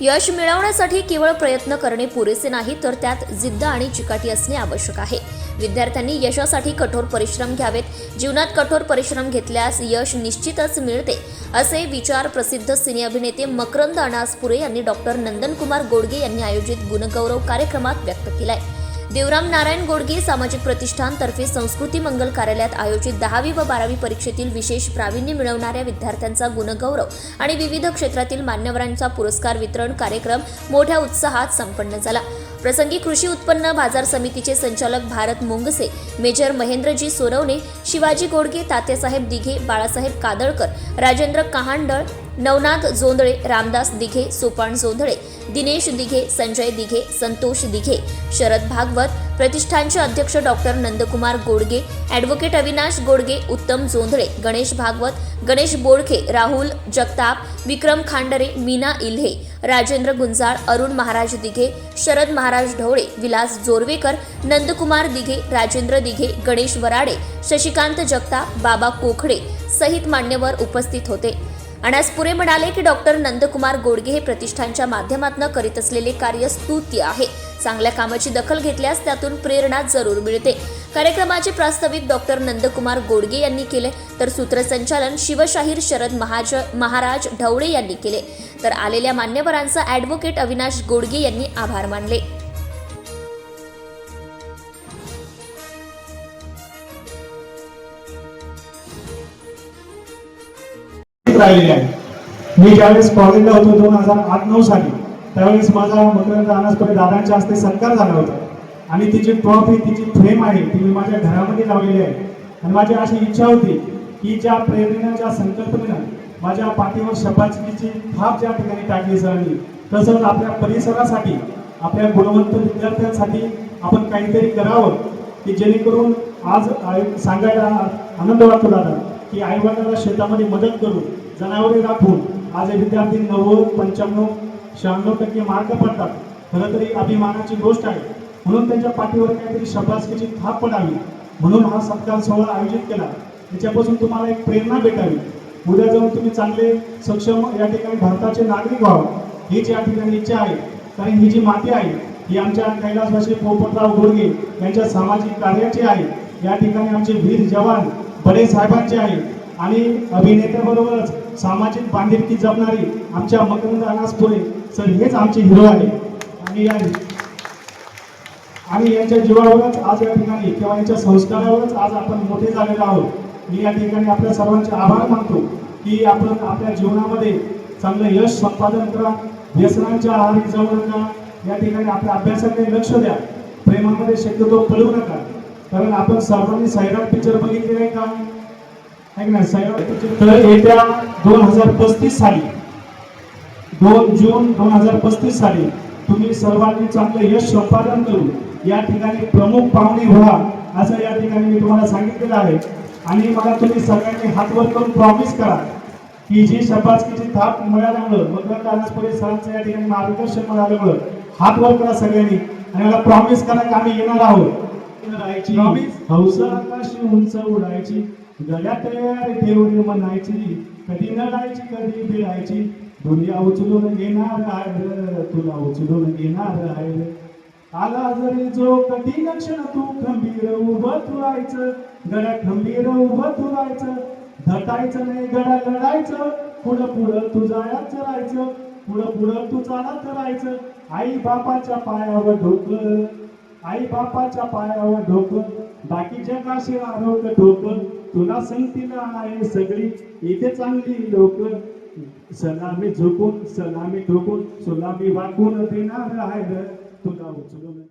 यश मिळवण्यासाठी केवळ प्रयत्न करणे पुरेसे नाही तर त्यात जिद्द आणि चिकाटी असणे आवश्यक आहे. विद्यार्थ्यांनी यशासाठी कठोर परिश्रम घ्यावेत. जीवनात कठोर परिश्रम घेतल्यास यश निश्चितच मिळते असे विचार प्रसिद्ध सिने अभिनेते मकरंद अनासपुरे यांनी डॉक्टर नंदनकुमार गोडगे यांनी आयोजित गुणगौरव कार्यक्रमात व्यक्त केलाय. देवराम नारायण गोडगे सामाजिक प्रतिष्ठानतर्फे संस्कृती मंगल कार्यालयात आयोजित दहावी व बारावी परीक्षेतील विशेष प्रावीण्य मिळवणाऱ्या विद्यार्थ्यांचा गुणगौरव आणि विविध क्षेत्रातील मान्यवरांचा पुरस्कार वितरण कार्यक्रम मोठ्या उत्साहात संपन्न झाला. प्रसंगी कृषी उत्पन्न बाजार समितीचे संचालक भारत मुंगसे मेजर महेंद्रजी सोरवणे शिवाजी गोडगे तात्यासाहेब दिघे बाळासाहेब कादळकर राजेंद्र कहांडळ नवनाथ जोंधळे रामदास दिघे सोपान जोंधळे दिनेश दिघे संजय दिघे संतोष दिघे शरद भागवत प्रतिष्ठानचे अध्यक्ष डॉक्टर नंदकुमार गोडगे ॲडव्होकेट अविनाश गोडगे उत्तम जोंधळे गणेश भागवत गणेश बोडखे राहुल जगताप विक्रम खांडरे मीना इल्हे राजेंद्र गुंजाळ अरुण महाराज दिघे शरद महाराज ढवळे विलास जोरवेकर नंदकुमार दिघे राजेंद्र दिघे गणेश वराडे शशिकांत जगताप बाबा कोखडे सहित मान्यवर उपस्थित होते. अनास पुरे म्हणाले की डॉक्टर नंदकुमार गोडगे हे प्रतिष्ठानच्या माध्यमातून करीत असलेले कार्य स्तुत्य आहे. चांगल्या कामाची दखल घेतल्यास त्यातून प्रेरणा जरूर मिळते. कार्यक्रमाचे प्रास्ताविक डॉक्टर नंदकुमार गोडगे यांनी केले तर सूत्रसंचालन शिवशाहीर शरद महाज महाराज ढवळे यांनी केले. तर आलेल्या मान्यवरांचा ॲडव्होकेट अविनाश गोडगे यांनी आभार मानले. राहिलेले आहे. मी ज्यावेळेस कॉलेजला होतो दोन हजार आठ नऊ साली त्यावेळेस माझा मकरंद अनासपुरे दादांच्या हस्ते सत्कार झाला होता. आणि तिची ट्रॉफी तिची फ्रेम आहे ती मी माझ्या घरामध्ये लावलेली आहे. आणि माझी अशी इच्छा होती की ज्या प्रेरणेनं ज्या संकल्पनेनं माझ्या पाठीवर शबाचकीची थाप ज्या ठिकाणी टाकली सरांनी तसंच आपल्या परिसरासाठी आपल्या गुणवंत विद्यार्थ्यांसाठी आपण काहीतरी करावं की जेणेकरून आज सांगायला आनंद वाटतो दादा की आईवडिलांना शेतामध्ये मदत करून जनावरे राखून आज हे विद्यार्थी नव्वद पंच्याण्णव शहाण्णव टक्के मार्क पडतात. खरं तरी अभिमानाची गोष्ट आहे. म्हणून त्यांच्या पाठीवर काहीतरी शब्दासकीची थाप पडावी. म्हणून हा सत्कार सोहळा आयोजित केला. त्याच्यापासून तुम्हाला एक प्रेरणा भेटावी. उद्या जाऊन तुम्ही चांगले सक्षम या ठिकाणी भारताचे नागरिक व्हावं. हीच या ठिकाणी इच्छा आहे. कारण ही जी माती आहे ही आमच्या कैलासवासी पोपटराव गोडगे यांच्या सामाजिक कार्याची आहे. या ठिकाणी आमचे वीर जवान बडे साहेबांचे आहे. आणि अभिनेत्याबरोबरच सामाजिक बांधिलकी जपणारी आमच्या मकरंद अनासपुरे सर हेच आमचे हिरो आहे आणि या आणि यांच्या जीवावरच आज या ठिकाणी किंवा यांच्या संस्कारावरच आज आपण मोठे झालेलो आहोत. मी या ठिकाणी आपल्या सर्वांचे आभार मानतो की आपण आपल्या जीवनामध्ये चांगलं यश संपादन करा व्यसनांच्या आहारी जाऊ नका या ठिकाणी आपल्या अभ्यासाकडे लक्ष द्या प्रेमामध्ये शक्यतो पळू नका. कारण आपण सर्वांनी सैराट पिक्चर बघितले नाही का? ना पिक्चर तर येत्या दोन हजार पस्तीस साली दोन जून दोन हजार पस्तीस साली तुम्ही सर्वांनी चांगलं यश संपादन करून या ठिकाणी प्रमुख पाहुणे व्हा असं या ठिकाणी मी तुम्हाला सांगितलेलं आहे. आणि मला तुम्ही सगळ्यांनी हातवर करून प्रॉमिस करा की जी शबासकीची थाप मिळाल्यामुळं मकरंद अनासपुरे सरांचं या ठिकाणी मार्गदर्शन मिळाल्यामुळं हात वर करा सगळ्यांनी. आणि मला प्रॉमिस करा की आम्ही येणार आहोत. राहायची. हौस आकाशी उंच उडायची. गळ्यात तयार म्हणायची कधी नडायची कधी भिडायची दुनिया उचलून घेणार आहे तुला उचलून घेणार आहे आला जरी जो कधी लक्षण तू खंबीर उभं तुलायचं राहायचं गड्या खंबीर उभं तू धटायचं नाही गड्या लढायचं पुढं पुढं तू जायचं चरायचं पुढं पुढं तू चालत राहायचं. आई बापाच्या पायावर ढोकलं आई बापाच्या पायावर ढोकं बाकी जगाशी आरोग्य ठोकं? तुला संगतीला आहे सगळी. इथे चांगली लोक. सलामी झोपून सलामी ठोकून सलामी वाकून देणार आहे. तुला उचलून